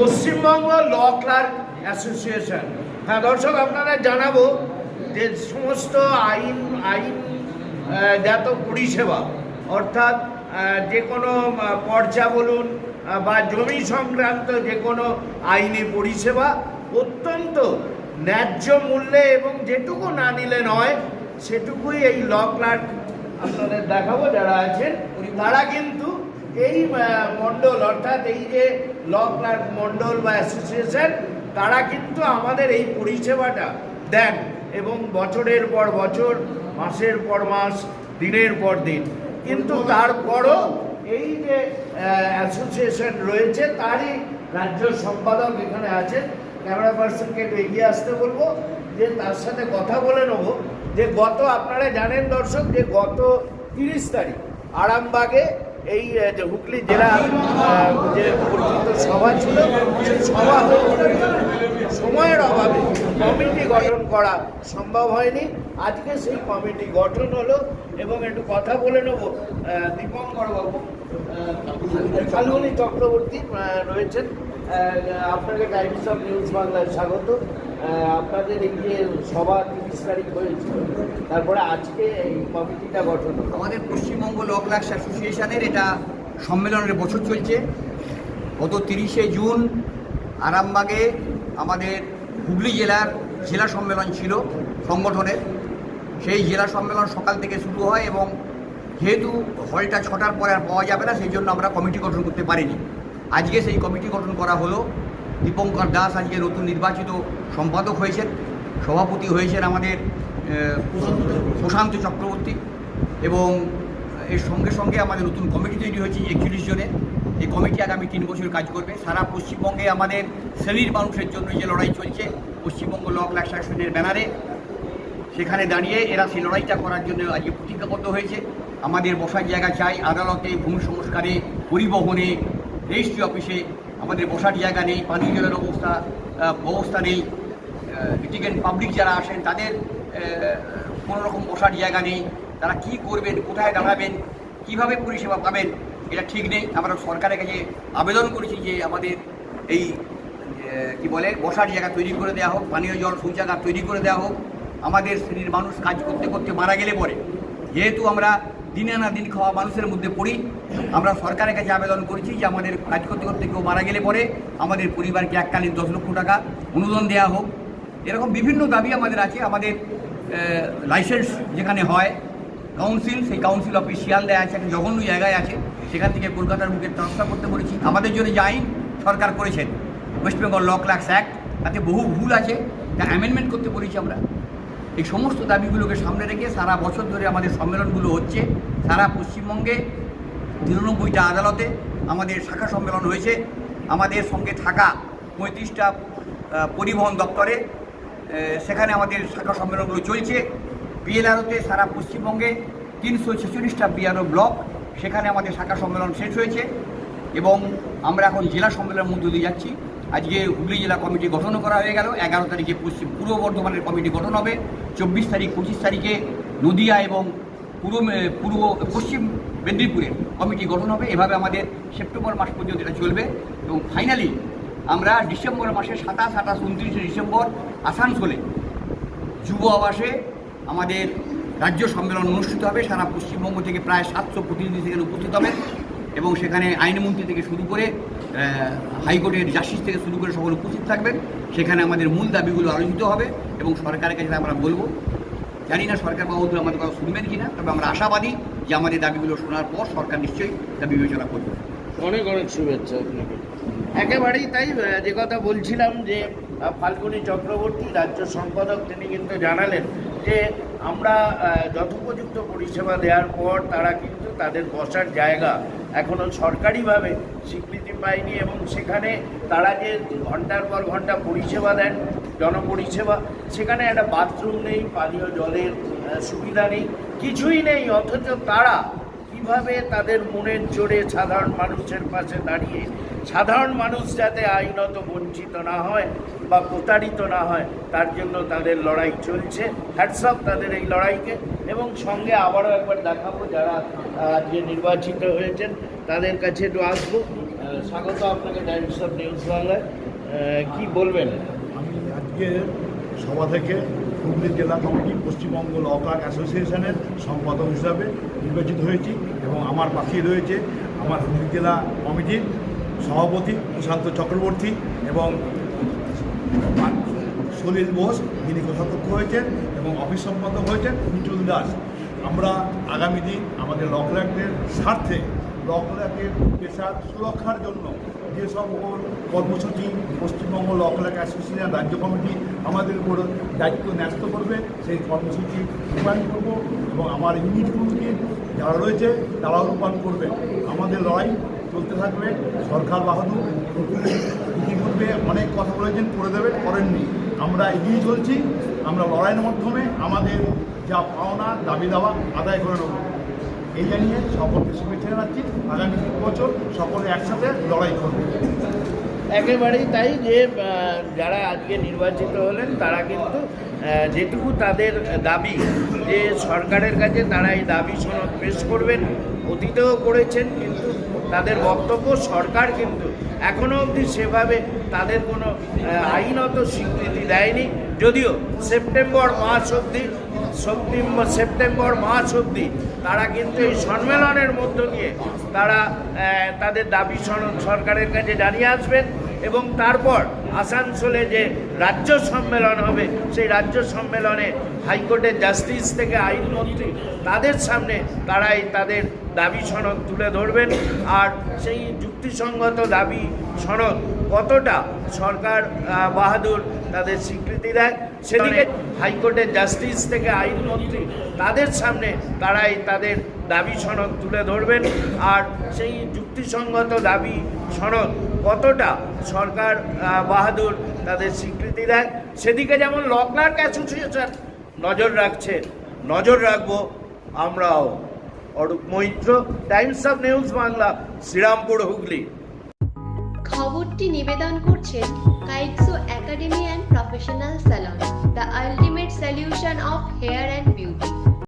Paschimbanga law clerk association. হ্যাঁ দর্শক, আপনারা জানাব যে সমস্ত আইন আইন জাত পরিষেবা, অর্থাৎ যে কোনো পর্চা বলুন বা জমি সংক্রান্ত যে কোনো আইনি পরিষেবা অত্যন্ত ন্যায্য মূল্যে এবং যেটুকু না নিলে নয়, সেটুকুই এই ল ক্লার্ক আপনাদের দেখাবো যারা আছেন। তারা কিন্তু এই মণ্ডল, অর্থাৎ এই যে ল ক্লার্ক মণ্ডল বা অ্যাসোসিয়েশন, তারা কিন্তু আমাদের এই পরিষেবাটা দেন এবং বছরের পর বছর, মাসের পর মাস, দিনের পর দিন। কিন্তু তারপরও এই যে অ্যাসোসিয়েশন রয়েছে, তারই রাজ্য সম্পাদক এখানে আছেন। ক্যামেরা পার্সনকে একটু এগিয়ে আসতে বলব, যে তার সাথে কথা বলে নেব, যে গত, আপনারা জানেন দর্শক, যে গত তিরিশ তারিখ, আরামবাগে এই যে হুগলি জেলা যে পরিচিত সভা ছিল, সেই সভা সময়ের অভাবে কমিটি গঠন করা সম্ভব হয়নি। আজকে সেই কমিটি গঠন হলো এবং একটু কথা বলে নেব দীপঙ্কর বাবু ফাল্গুনি চক্রবর্তী রয়েছেন। আপনাকে টাইমস অফ নিউজ বাংলায় স্বাগত। আপনাদের এই যে সভা তিরিশ তারিখ হয়েছিল, তারপরে আজকে এই কমিটিটা গঠন আমাদের পশ্চিমবঙ্গ ল ক্লাস অ্যাসোসিয়েশনের এটা সম্মেলনের বছর চলছে। গত তিরিশে জুন আরামবাগে আমাদের হুগলি জেলার জেলা সম্মেলন ছিল সংগঠনের। সেই জেলা সম্মেলন সকাল থেকে শুরু হয় এবং যেহেতু হলটা ছটার পরে আর পাওয়া যাবে না, সেই জন্য আমরা কমিটি গঠন করতে পারিনি। আজকে সেই কমিটি গঠন করা হলো। দীপঙ্কর দাস আজকে নতুন নির্বাচিত সম্পাদক হয়েছেন, সভাপতি হয়েছেন আমাদের প্রশান্ত চক্রবর্তী। এবং এর সঙ্গে সঙ্গে আমাদের নতুন কমিটি তৈরি হয়েছে একচল্লিশ জনের। এই কমিটি আগামী তিন বছর কাজ করবে। সারা পশ্চিমবঙ্গে আমাদের শ্রেণির মানুষের জন্য যে লড়াই চলছে, পশ্চিমবঙ্গ ল ক্লাস অ্যাসোসিয়েশনের ব্যানারে, সেখানে দাঁড়িয়ে এরা সেই লড়াইটা করার জন্য আজকে প্রতিজ্ঞাবদ্ধ হয়েছে। আমাদের বসার জায়গা চাই, আদালতে ভূমি সংস্কারে, পরিবহনে, রেজিস্ট্রি অফিসে আমাদের বসার জায়গা নেই পানীয় জলের অবস্থা ব্যবস্থা নেই। লিটিগেন্ট পাবলিক যারা আসেন, তাদের কোনো রকম বসার জায়গা নেই। তারা কি করবেন, কোথায় দাঁড়াবেন, কীভাবে পরিষেবা পাবেন, এটা ঠিক নেই। আমরা সরকারের কাছে আবেদন করেছি যে আমাদের এই কি বলে, বসার জায়গা তৈরি করে দেওয়া হোক, পানীয় জল শৌচাগার তৈরি করে দেওয়া হোক। আমাদের শ্রেণির মানুষ কাজ করতে করতে মারা গেলে পরে। যেহেতু আমরা দিনে না দিন খাওয়া মানুষের মধ্যে পড়ি। আমরা সরকারের কাছে আবেদন করেছি যে আমাদের কাজ করতে করতে কেউ মারা গেলে পরে আমাদের পরিবারকে এককালীন দশ লক্ষ টাকা অনুদান দেওয়া হোক। এরকম বিভিন্ন দাবি আমাদের আছে। আমাদের লাইসেন্স যেখানে হয় কাউন্সিল সেই কাউন্সিল অফিস শিয়ালদায় আছে, একটা জঘন্য জায়গায় আছে। সেখান থেকে কলকাতার বুকে ট্রান্সফার করতে বলেছি আমাদের জন্য যে আইন সরকার করেছেন West Bengal law clerks act তাতে বহু ভুল আছে। তা অ্যামেন্ডমেন্ট করতে বলেছি আমরা। এই সমস্ত দাবিগুলোকে সামনে রেখে সারা বছর ধরে আমাদের সম্মেলনগুলো হচ্ছে। সারা পশ্চিমবঙ্গে নিরানব্বইটা আদালতে আমাদের শাখা সম্মেলন হয়েছে। আমাদের সঙ্গে থাকা পঁয়ত্রিশটা পরিবহন দপ্তরে সেখানে আমাদের শাখা সম্মেলনগুলো চলছে। বিএলআরওতে সারা পশ্চিমবঙ্গে তিনশো ছেচল্লিশটা বিআরও ব্লক, সেখানে আমাদের শাখা সম্মেলন শেষ হয়েছে। এবং আমরা এখন জেলা সম্মেলনের মধ্য দিয়ে যাচ্ছি। আজকে হুগলি জেলা কমিটি গঠন করা হয়ে গেল। এগারো তারিখে পশ্চিম পূর্ব বর্ধমানের কমিটি গঠন হবে। চব্বিশ তারিখ, পঁচিশ তারিখে নদিয়া এবং পূর্ব পূর্ব, পশ্চিম মেদিনীপুরের কমিটি গঠন হবে। এভাবে আমাদের সেপ্টেম্বর মাস পর্যন্ত এটা চলবে। এবং ফাইনালি আমরা ডিসেম্বর মাসে সাতাশ, আঠাশ, উনত্রিশে ডিসেম্বর আসানসোলে যুব আবাসে আমাদের রাজ্য সম্মেলন অনুষ্ঠিত হবে। সারা পশ্চিমবঙ্গ থেকে প্রায় সাতশো প্রতিনিধি সেখানে উপস্থিত হবে এবং সেখানে আইনমন্ত্রী থেকে শুরু করে হাইকোর্টের জাস্টিস থেকে শুরু করে সকলে উপস্থিত থাকবেন। সেখানে আমাদের মূল দাবিগুলো আলোচিত হবে এবং সরকারের কাছে আমরা বলব। জানি না সরকার বাবুদের আমাদের কথা শুনবেন কি না তবে আমরা আশাবাদী যে আমাদের দাবিগুলো শোনার পর সরকার নিশ্চয়ই তা বিবেচনা করবে। অনেক অনেক শুভেচ্ছা আপনাকে। একেবারেই তাই যে কথা বলছিলাম যে ফাল্গুনী চক্রবর্তী রাজ্য সম্পাদক তিনি কিন্তু জানালেন যে আমরা যথোপযুক্ত পরিষেবা দেওয়ার পর তারা কিন্তু তাদের বসার জায়গা এখনও সরকারিভাবে স্বীকৃতি পায়নি এবং সেখানে তারা যে ঘণ্টার পর ঘণ্টা পরিষেবা দেন, জনপরিষেবা, সেখানে একটা বাথরুম নেই, পানীয় জলের সুবিধা নেই, কিছুই নেই, অথচ তারা কীভাবে তাদের মনের জোরে সাধারণ মানুষের পাশে দাঁড়িয়ে, সাধারণ মানুষ যাতে আইনত বঞ্চিত না হয় বা প্রতারিত না হয়, তার জন্য তাদের লড়াই চলছে। হ্যাটসঅপ তাদের এই লড়াইকে। এবং সঙ্গে আবারও একবার দেখাবো যারা যে নির্বাচিত হয়েছেন, তাদের কাছে একটু আসব। স্বাগত আপনাকে টাইমস অফ নিউজ বাংলায়। কি বলবেন? আমি আজকে সভা থেকে হুগলি জেলা কমিটি, পশ্চিমবঙ্গ ল ক্লার্ক অ্যাসোসিয়েশনের সম্পাদক হিসাবে নির্বাচিত হয়েছি এবং আমার পাশেই রয়েছে আমার হুগলি জেলা কমিটির সভাপতি প্রশান্ত চক্রবর্তী এবং সলিল বোস, যিনি কোষাধ্যক্ষ হয়েছেন এবং অফিস সম্পাদক হয়েছেন মিটুল দাস। আমরা আগামী দিন আমাদের ল ক্লার্কদের স্বার্থে ল ক্লার্কের পেশার সুরক্ষার জন্য যে সকল কর্মসূচি, পশ্চিমবঙ্গ ল ক্লার্ক অ্যাসোসিয়েশন রাজ্য কমিটি আমাদের উপর দায়িত্ব ন্যস্ত করবে, সেই কর্মসূচি রূপায়ণ করব এবং আমার ইউনিটগুলোকে যারা রয়েছে তারাও রূপায়ণ করবে। আমাদের লড়াই চলতে থাকবে, সরকার বাহাদুর ইতিপূর্বে অনেক কথা বলেছেন, করে দেবেন করেননি। আমরা এগিয়ে চলছি, আমরা লড়াইয়ের মাধ্যমে আমাদের যা পাওনা দাবি দাওয়া আদায় করে নেব। এই জানিয়ে সকলকে শুভেচ্ছা জানাচ্ছি। আগামী বছর সকলে একসাথে লড়াই করবে। একেবারেই তাই যে যারা আজকে নির্বাচিত হলেন, তারা কিন্তু যেটুকু তাদের দাবি যে সরকারের কাছে তারা এই দাবি সনদ পেশ করবেন, অতীতেও করেছেন, কিন্তু তাদের বক্তব্য সরকার কিন্তু এখনও অবধি সেভাবে তাদের কোনো আইনত স্বীকৃতি দেয়নি। যদিও সেপ্টেম্বর মাস অবধি সেপ্টেম্বর সেপ্টেম্বর মাস অবধি তারা কিন্তু এই সম্মেলনের মধ্য দিয়ে তারা তাদের দাবি সরকারের কাছে জানিয়ে আসবেন এবং তারপর আসানসোলে যে রাজ্য সম্মেলন হবে, সেই রাজ্য সম্মেলনে হাইকোর্টের জাস্টিস থেকে আইনমন্ত্রী তাদের সামনে তারাই তাদের দাবি সনদ তুলে ধরবেন। আর সেই যুক্তিসঙ্গত দাবি সনদ কতটা সরকার বাহাদুর তাদের স্বীকৃতি দেয়? সেদিকে হাইকোর্টের জাস্টিস থেকে আইনমন্ত্রী তাদের সামনে তারাই তাদের দাবি সনদ তুলে ধরবেন। আর সেই যুক্তিসঙ্গত দাবি সনদ কতটা সরকার বাহাদুর তাদের স্বীকৃতি দেয়? সেদিকে যেমন ল ক্লার্ক অ্যাসোসিয়েশন নজর রাখছে নজর রাখব আমরাও। Arup Maitra, Times of news Bangla, Srirampur, Hooghly. খবরটি নিবেদন করছেন কাইকসো academy and professional salon the ultimate solution of hair and beauty